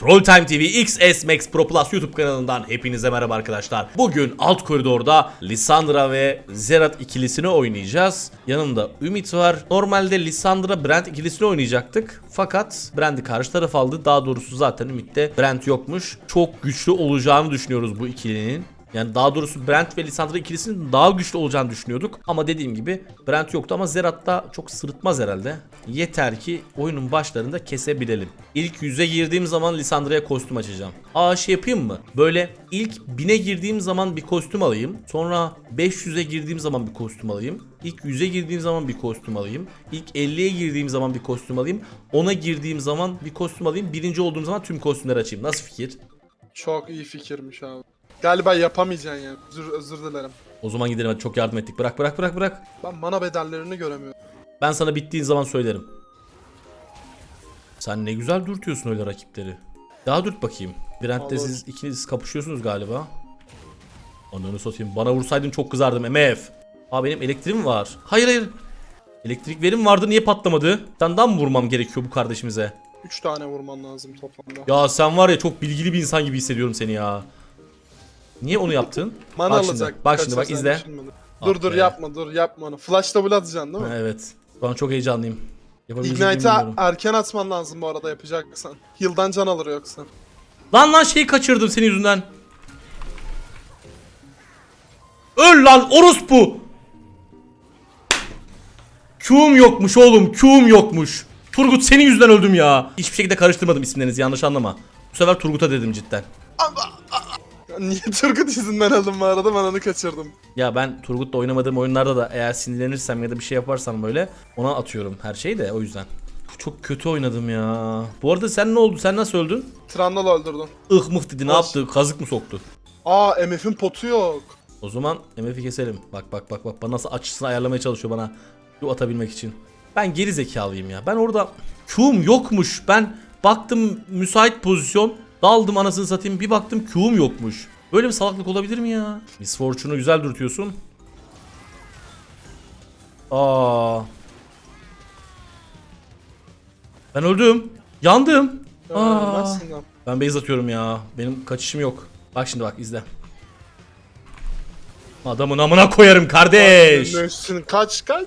Troll Time TV XS Max Pro Plus YouTube kanalından hepinize merhaba arkadaşlar. Bugün alt koridorda Lissandra ve Zerat ikilisini oynayacağız. Yanımda Ümit var. Normalde Lissandra Brent ikilisini oynayacaktık. Fakat Brent'i karşı taraf aldı. Daha doğrusu zaten Ümit'te Brent yokmuş. Çok güçlü olacağını düşünüyoruz bu ikilinin. Yani daha doğrusu Brent ve Lissandra ikilisinin daha güçlü olacağını düşünüyorduk. Ama dediğim gibi Brent yoktu ama Zerat da çok sırıtmaz herhalde. Yeter ki oyunun başlarında kesebilelim. İlk yüze girdiğim zaman Lissandra'ya kostüm açacağım. Aa şey yapayım mı? Böyle ilk 1000'e girdiğim zaman bir kostüm alayım. Sonra 500'e girdiğim zaman bir kostüm alayım. İlk 100'e girdiğim zaman bir kostüm alayım. İlk 50'ye girdiğim zaman bir kostüm alayım. 10'a girdiğim zaman bir kostüm alayım. Birinci olduğum zaman tüm kostümleri açayım. Nasıl fikir? Çok iyi fikirmiş abi. Galiba yapamayacaksın yani. Özür, özür dilerim. O zaman gidelim hadi çok yardım ettik. Bırak bırak bırak bırak. Ben mana bedellerini göremiyorum. Ben sana bittiğin zaman söylerim. Sen ne güzel dürtüyorsun öyle rakipleri. Daha dürt bakayım. Brent'te Olur. siz ikiniz kapışıyorsunuz galiba. Ananı satayım. Bana vursaydın çok kızardım MF. Aa benim elektriğim var. Hayır hayır. Elektrik verim vardı niye patlamadı? Senden mi vurmam gerekiyor bu kardeşimize? 3 tane vurman lazım toplamda. Ya sen var ya çok bilgili bir insan gibi hissediyorum seni ya. Niye onu yaptın? mana bak alacak. Şimdi, bak şimdi bak izle. Ah Dur dur be. yapma dur yapma onu. Flash double atacaksın değil mi? Ha, evet. Şu an çok heyecanlıyım. Ignite'a erken atman lazım bu arada yapacaksan. Heal'dan can alır yoksa. Lan lan şeyi kaçırdım senin yüzünden. Öl lan orospu. Q'um yokmuş oğlum Q'um yokmuş. Turgut senin yüzünden öldüm ya. Hiçbir şekilde karıştırmadım isimlerinizi yanlış anlama. Bu sefer Turgut'a dedim cidden. Ya Niye Turgut yüzünden öldüm bu arada ben onu kaçırdım. Ya ben Turgut'la oynamadığım oyunlarda da eğer sinirlenirsem ya da bir şey yaparsam böyle ona atıyorum her şeyi de o yüzden. Çok kötü oynadım ya. Bu arada sen ne oldu? Sen nasıl öldün? Trundle öldürdüm. Ih mıh dedi ne Nasıl? yaptı? Kazık mı soktu? Aa MF'in potu yok. O zaman MF'i keselim. Bak bak bak bak bana nasıl açısını ayarlamaya çalışıyor bana. Q atabilmek için. Ben geri zekalıyım ya. Ben orada Q'um yokmuş. Ben baktım müsait pozisyon. Daldım anasını satayım. Bir baktım Q'um yokmuş. Böyle bir salaklık olabilir mi ya? Miss Fortune'u güzel dürtüyorsun. Aa. Ben öldüm. Yandım. Ya, Aa. Ben base atıyorum ya. Benim kaçışım yok. Bak şimdi bak izle. Adamın amına koyarım kardeş. Üstüne kaç kaç.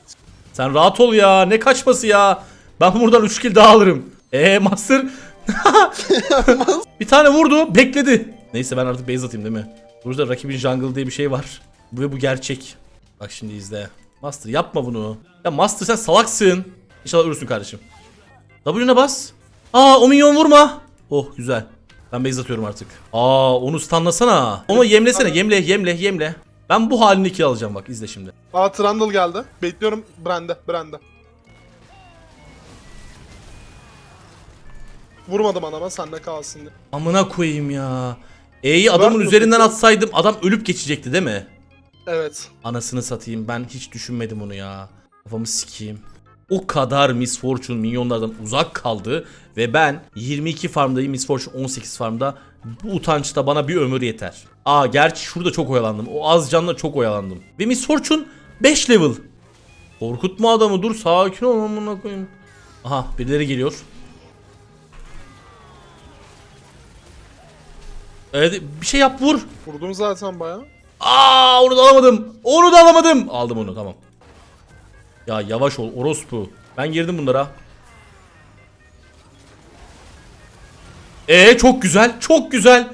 Sen rahat ol ya. Ne kaçması ya? Ben buradan 3 kill daha alırım. Eee Master. bir tane vurdu. Bekledi. Neyse ben artık base atayım değil mi? Burada rakibin jungle diye bir şey var. Ve bu gerçek. Bak şimdi izle. Master yapma bunu. Ya Master sen salaksın. İnşallah ölürsün kardeşim. W'ne bas. Aa o minyon vurma. Oh güzel. Ben base atıyorum artık. Aa onu stunlasana. Onu yemlesene. Yemle yemle yemle. Ben bu halini kill alacağım bak izle şimdi. Aa Trundle geldi. Bekliyorum Brand'e Brand'e. Vurmadım anama sende kalsın diye. Amına koyayım ya. E'yi adamın mı üzerinden atsaydım adam ölüp geçecekti değil mi? Evet. Anasını satayım ben hiç düşünmedim onu ya. Kafamı sikeyim. O kadar Miss Fortune minyonlardan uzak kaldı ve ben 22 farmdayım Miss Fortune 18 farmda. Bu utançta bana bir ömür yeter. Aa gerçi şurada çok oyalandım. O az canla çok oyalandım. Ve Miss Fortune 5 level. Korkutma adamı dur sakin ol amına koyayım. Aha birileri geliyor. Evet bir şey yap vur. Vurdum zaten baya. Aa onu da alamadım. Onu da alamadım. Aldım onu tamam. Ya yavaş ol orospu. Ben girdim bunlara. Ee çok güzel. Çok güzel.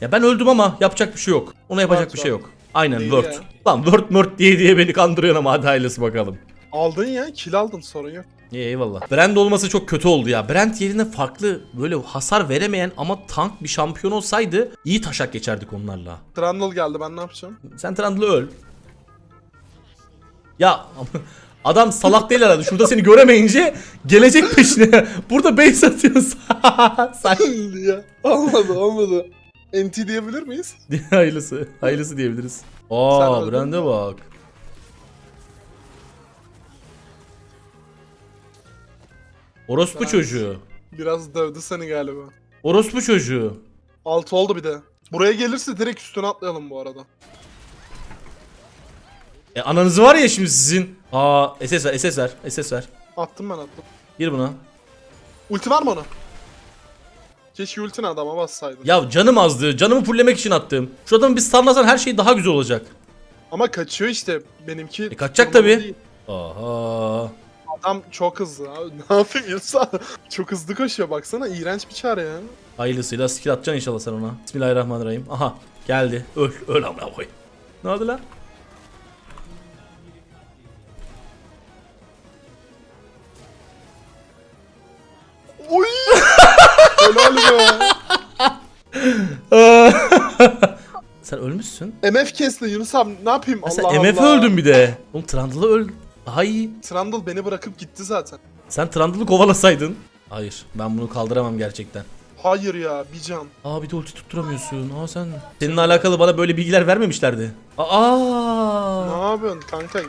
Ya ben öldüm ama yapacak bir şey yok. Ona yapacak Word bir şey yok. Aynen Değil word. ya. Lan word mört diye diye beni kandırıyorsun ama hadi hayırlısı bakalım. Aldın ya kill aldın sorun yok. İyi eyvallah. Brand olması çok kötü oldu ya. Brand yerine farklı böyle hasar veremeyen ama tank bir şampiyon olsaydı iyi taşak geçerdik onlarla. Trundle geldi ben ne yapacağım? Sen Trundle'ı öl. Ya adam salak değil herhalde. Şurada seni göremeyince gelecek peşine. Burada base atıyorsun. Sen ya olmadı olmadı. NT diyebilir miyiz? hayırlısı. Hayırlısı diyebiliriz. Aa Brand'e bak. Orospu Ben- çocuğu. Biraz dövdü seni galiba. Orospu çocuğu. Altı oldu bir de. Buraya gelirse direkt üstüne atlayalım bu arada. E ananızı var ya şimdi sizin. Aa SS ver SS ver SS ver. Attım ben attım. Gir buna. Ulti var mı ona? Keşke ultini adama bassaydın. Ya canım azdı. Canımı fullemek için attım. Şu adamı bir stunlasan her şey daha güzel olacak. Ama kaçıyor işte benimki. E, kaçacak durmadı tabii. değil. Aha. Adam çok hızlı abi. Ne yapayım Yunus Çok hızlı koşuyor baksana. iğrenç bir çare ya. Hayırlısıyla skill atacaksın inşallah sen ona. Bismillahirrahmanirrahim. Aha geldi. Öl. Öl amına koy. Ne oldu lan? Oy! Helal be. sen ölmüşsün. MF kesti Yunus abi ne yapayım Ha, Allah sen Allah. MF öldün bir de. Oğlum Trundle'ı öl. Daha iyi. Trundle beni bırakıp gitti zaten. Sen Trundle'ı kovalasaydın. Hayır ben bunu kaldıramam gerçekten. Hayır ya bir can. Aa bir de ulti tutturamıyorsun. Aa sen. Seninle alakalı bana böyle bilgiler vermemişlerdi. Aa. Ne yapıyorsun kanka?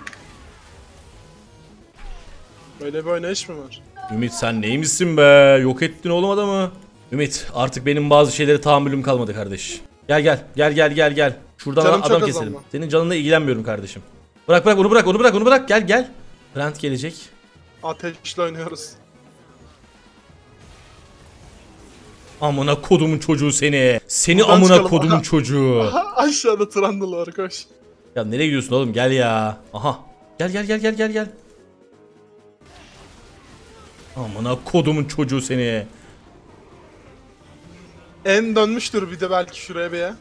Böyle bir oynayış mı var? Ümit sen neymişsin be? Yok ettin oğlum adamı. Ümit artık benim bazı şeylere tahammülüm kalmadı kardeş. Gel gel gel gel gel gel. Şuradan Canım çok adam az keselim. ama. Senin canınla ilgilenmiyorum kardeşim. Bırak bırak onu bırak onu bırak onu bırak gel gel. Brent gelecek. Ateşle oynuyoruz. Amına kodumun çocuğu seni. Seni Buradan amına çıkalım. kodumun Aha. çocuğu. Aha, aşağıda Trundle var koş. Ya nereye gidiyorsun oğlum gel ya. Aha. Gel gel gel gel gel gel. Amına kodumun çocuğu seni. En dönmüştür bir de belki şuraya bir ya.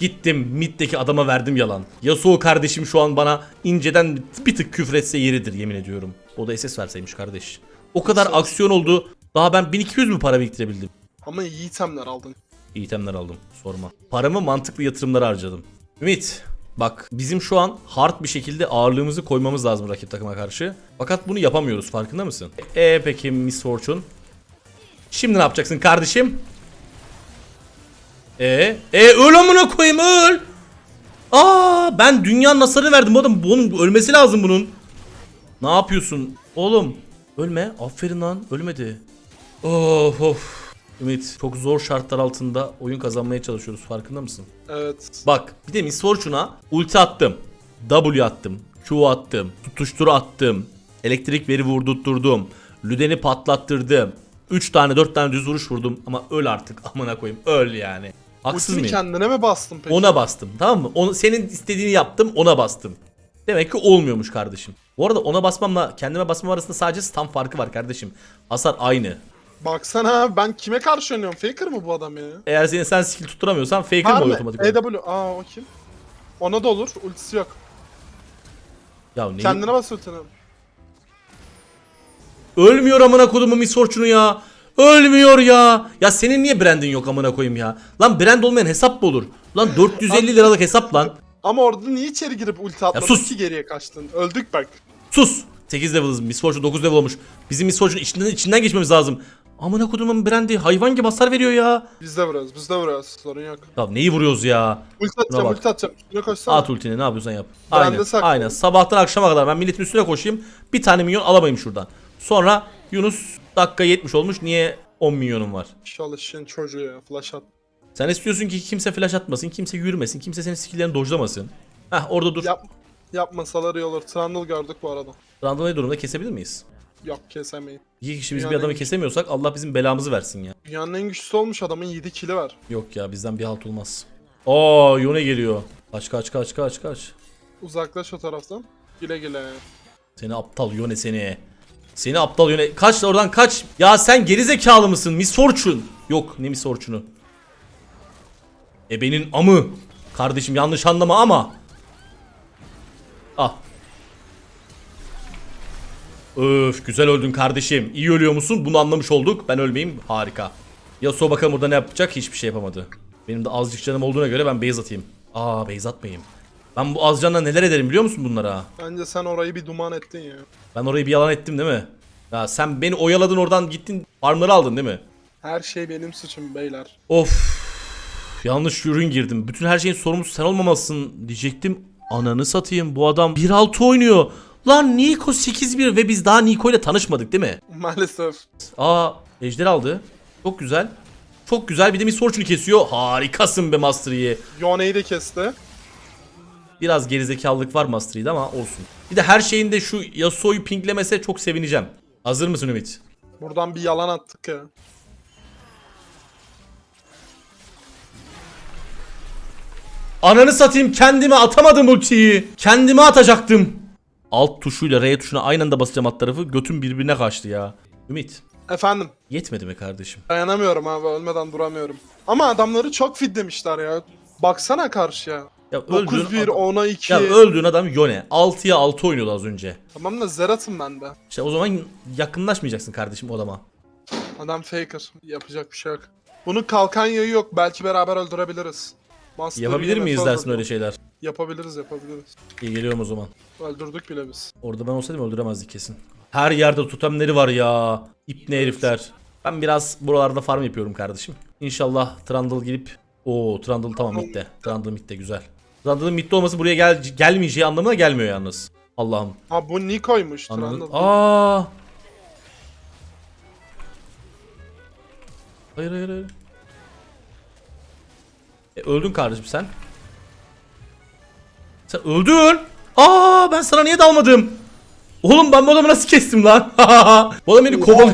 Gittim middeki adama verdim yalan. Yasuo kardeşim şu an bana inceden bir tık küfretse yeridir yemin ediyorum. O da SS verseymiş kardeş. O kadar aksiyon oldu. Daha ben 1200 mü para biriktirebildim? Ama iyi itemler aldın. İyi itemler aldım sorma. Paramı mantıklı yatırımlara harcadım. Ümit bak bizim şu an hard bir şekilde ağırlığımızı koymamız lazım rakip takıma karşı. Fakat bunu yapamıyoruz farkında mısın? E peki Miss Fortune. Şimdi ne yapacaksın kardeşim? E e öl amına koyayım öl. Aa ben dünyanın nasarı verdim bu adam bunun ölmesi lazım bunun. Ne yapıyorsun oğlum? Ölme aferin lan ölmedi. Of of. Ümit çok zor şartlar altında oyun kazanmaya çalışıyoruz farkında mısın? Evet. Bak bir de Miss Fortune'a ulti attım. W attım. Q attım. Tutuşturu attım. Elektrik veri vurdurtturdum. Lüden'i patlattırdım. 3 tane 4 tane düz vuruş vurdum ama öl artık amına koyayım öl yani. Haksız Ultini mıyım? kendine mi bastın peki? Ona bastım tamam mı? Onu, senin istediğini yaptım ona bastım. Demek ki olmuyormuş kardeşim. Bu arada ona basmamla kendime basmam arasında sadece stun farkı var kardeşim. Hasar aynı. Baksana ben kime karşı oynuyorum? Faker mı bu adam ya? Eğer seni sen skill tutturamıyorsan faker mi oluyor otomatik olarak? EW. Aa o kim? Ona da olur. Ultisi yok. Ya neyi- Kendine bas ultini. Ölmüyor amına kodumun Miss Fortune'u ya. Ölmüyor ya. Ya senin niye brandin yok amına koyayım ya? Lan brand olmayan hesap mı olur? Lan 450 liralık hesap lan. Ama orada niye içeri girip ulti atmadın sus! ki geriye kaçtın? Öldük bak. Sus. 8 level'ız. Miss Fortune 9 level olmuş. Bizim Miss Fortune içinden, içinden geçmemiz lazım. Amına kodumun brandi hayvan gibi hasar veriyor ya. Biz de vuruyoruz. Biz de vuruyoruz. Sorun yok. Ya neyi vuruyoruz ya? Ulti atacağım, ulti atacağım. Üstüne koşsana. At ultini ne yapıyorsan yap. Aynen. saklı. Aynen. Sabahtan akşama kadar ben milletin üstüne koşayım. Bir tane milyon alamayayım şuradan. Sonra Yunus dakika 70 olmuş. Niye 10 milyonum var? İnşallah işin çocuğu ya. Flash at. Sen istiyorsun ki kimse flash atmasın, kimse yürümesin, kimse senin skill'lerini dojlamasın. Heh orada dur. Yap, yapmasalar iyi olur. Trundle gördük bu arada. Ne durumda kesebilir miyiz? Yok kesemeyin. İki kişi biz Dünyanın bir adamı kesemiyorsak Allah bizim belamızı versin ya. Dünyanın en güçlüsü olmuş adamın 7 kili var. Yok ya bizden bir halt olmaz. Oo Yone geliyor. Kaç kaç kaç kaç kaç. Uzaklaş o taraftan. Güle güle. Seni aptal Yone seni. Seni aptal Yone. Kaç da oradan kaç. Ya sen gerizekalı mısın? Miss Fortune. Yok ne Miss Fortune'u. Ebenin amı. Kardeşim yanlış anlama ama. Ah. Öf güzel öldün kardeşim. İyi ölüyor musun? Bunu anlamış olduk. Ben ölmeyeyim. Harika. Yasuo bakalım burada ne yapacak? Hiçbir şey yapamadı. Benim de azıcık canım olduğuna göre ben base atayım. Aa base atmayayım. Ben bu az canla neler ederim biliyor musun bunlara? Bence sen orayı bir duman ettin ya. Ben orayı bir yalan ettim değil mi? Ya sen beni oyaladın oradan gittin farmları aldın değil mi? Her şey benim suçum beyler. Of. Yanlış ürün girdim. Bütün her şeyin sorumlusu sen olmamalısın diyecektim. Ananı satayım bu adam 1.6 oynuyor. Lan Niko 8-1 ve biz daha Niko ile tanışmadık değil mi? Maalesef. Aa ejder aldı. Çok güzel. Çok güzel bir de Miss Fortune'u kesiyor. Harikasın be Master Yi. Yone'yi de kesti. Biraz gerizekalılık var Master ama olsun. Bir de her şeyinde şu Yasuo'yu pinglemese çok sevineceğim. Hazır mısın Ümit? Buradan bir yalan attık ya. Ananı satayım kendime atamadım ultiyi. Kendime atacaktım. Alt tuşuyla R tuşuna aynı anda basacağım alt tarafı. Götüm birbirine kaçtı ya. Ümit Efendim yetmedi mi kardeşim? dayanamıyorum abi ölmeden duramıyorum. Ama adamları çok fit demişler ya. Baksana karşıya. Ya öldüğün 9-1, adam, 10'a 2. ya öldüğün adam Yone. 6'ya 6 oynuyordu az önce. Tamam da Zerat'ım ben de. İşte o zaman yakınlaşmayacaksın kardeşim odama. Adam faker. Yapacak bir şey yok. Bunun kalkan yayı yok. Belki beraber öldürebiliriz. Master Yapabilir yine miyiz dersin öyle şeyler? Yapabiliriz yapabiliriz. İyi geliyorum o zaman. Öldürdük bile biz. Orada ben olsaydım öldüremezdik kesin. Her yerde totemleri var ya. İpne herifler. Ben biraz buralarda farm yapıyorum kardeşim. İnşallah Trundle gelip... Oo Trundle tamam midde. Trundle midde güzel. Trundle'ın midde olması buraya gel gelmeyeceği anlamına gelmiyor yalnız. Allah'ım. Ha bu Niko'ymuş. Anladım. Trundle. Aa. Hayır hayır hayır. E, öldün kardeşim sen. Sen öldün. Aa ben sana niye dalmadım? Oğlum ben bu adamı nasıl kestim lan? bu adam beni koval...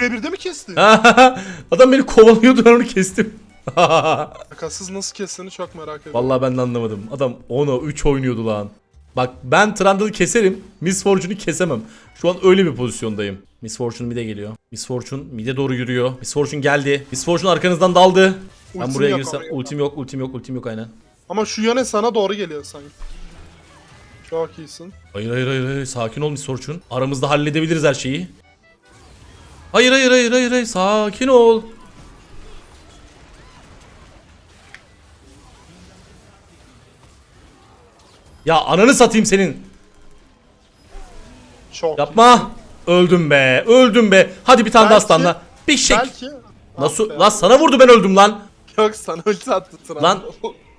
Birebir mi kesti? adam beni kovalıyordu ben onu kestim. Şakasız nasıl kestiğini çok merak ediyorum. Vallahi ben de anlamadım. Adam 10'a 3 oynuyordu lan. Bak ben Trundle'ı keserim. Miss Fortune'u kesemem. Şu an öyle bir pozisyondayım. Miss Fortune mid'e geliyor. Miss Fortune mid'e doğru yürüyor. Miss Fortune geldi. Miss Fortune arkanızdan daldı. ben Ultim buraya yok girsem ultim yok, ultim yok, ultim yok aynen. Ama şu yöne sana doğru geliyor sanki. Çok iyisin. Hayır hayır hayır hayır sakin ol Miss Fortune. Aramızda halledebiliriz her şeyi. Hayır hayır hayır hayır hayır sakin ol. Ya ananı satayım senin. Çok Yapma. Öldüm be. Öldüm be. Hadi bir tane daha Belki- aslanla. Bir şey. Belki. Nasıl? Ah be. Lan sana vurdu ben öldüm lan. Yok sana ulti attı Trundle. Lan.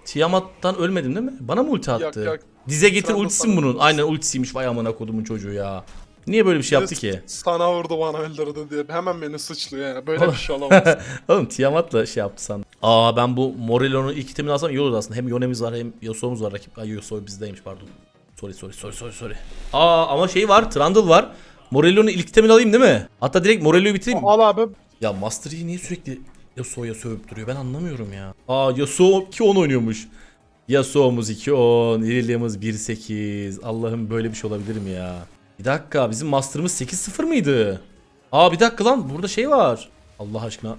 Tiamat'tan ölmedim değil mi? Bana mı ulti attı? Yok. Dize getir Trundle ultisi sana mi bunun? Aynen ultisiymiş vay amına kodumun çocuğu ya. Niye böyle bir şey yaptı ki? Sana vurdu bana öldürdü diye. Hemen beni suçluyor ya. Böyle bir şey olamaz. Oğlum Tiamat'la şey yaptı sandım. Aa ben bu Morello'nun ilk itemini alsam iyi olur aslında. Hem Yone'miz var hem Yasuo'muz var rakip. Ay Yasuo bizdeymiş pardon. Sorry sorry sorry sorry sorry. Aa ama şey var Trundle var. Morello'nun ilk itemini alayım değil mi? Hatta direkt Morello'yu bitireyim. Al abi. Ya Master Yi niye sürekli Yasuo'ya sövüp duruyor ben anlamıyorum ya. Aa Yasuo 2-10 oynuyormuş. Yasuo'muz 2-10, Irelia'mız 1-8. Allah'ım böyle bir şey olabilir mi ya? Bir dakika bizim Master'ımız 8-0 mıydı? Aa bir dakika lan burada şey var. Allah aşkına.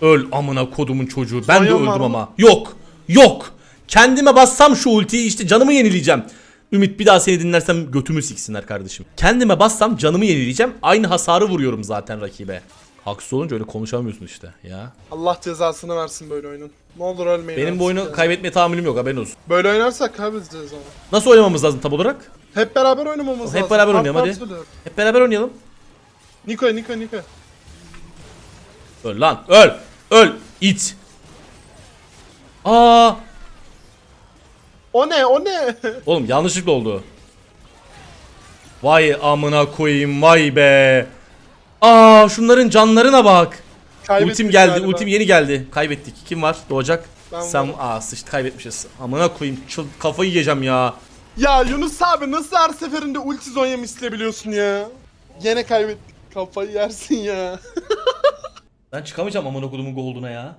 Öl amına kodumun çocuğu. Ben de var öldüm mı? ama. Yok. Yok. Kendime bassam şu ultiyi işte canımı yenileyeceğim. Ümit bir daha seni dinlersem götümü siksinler kardeşim. Kendime bassam canımı yenileyeceğim. Aynı hasarı vuruyorum zaten rakibe. Haksız olunca öyle konuşamıyorsun işte ya. Allah cezasını versin böyle oyunun. Ne olur ölmeyin. Benim bu oyunu ya. kaybetmeye tahammülüm yok haberin olsun. Böyle oynarsak kaybedeceğiz ama. Nasıl oynamamız lazım tab olarak? Hep beraber oynamamız Hep lazım. beraber Part oynayalım, hadi. söylüyorum. Hep beraber oynayalım. Niko Niko Niko. Öl lan öl. Öl. it. Aa, O ne o ne? oğlum yanlışlıkla oldu. Vay amına koyayım vay be. Aa şunların canlarına bak. Kaybettik ultim geldi. galiba. Ultim yeni geldi. Kaybettik. Kim var? Doğacak. Ben Sen varım. aa sıçtı kaybetmişiz. Amına koyayım. Çıl, kafayı yiyeceğim ya. Ya Yunus abi nasıl her seferinde ulti Zonya misleyebiliyorsun ya? Yine kaybettik. Kafayı yersin ya. Ben çıkamayacağım amına kodumun gold'una ya.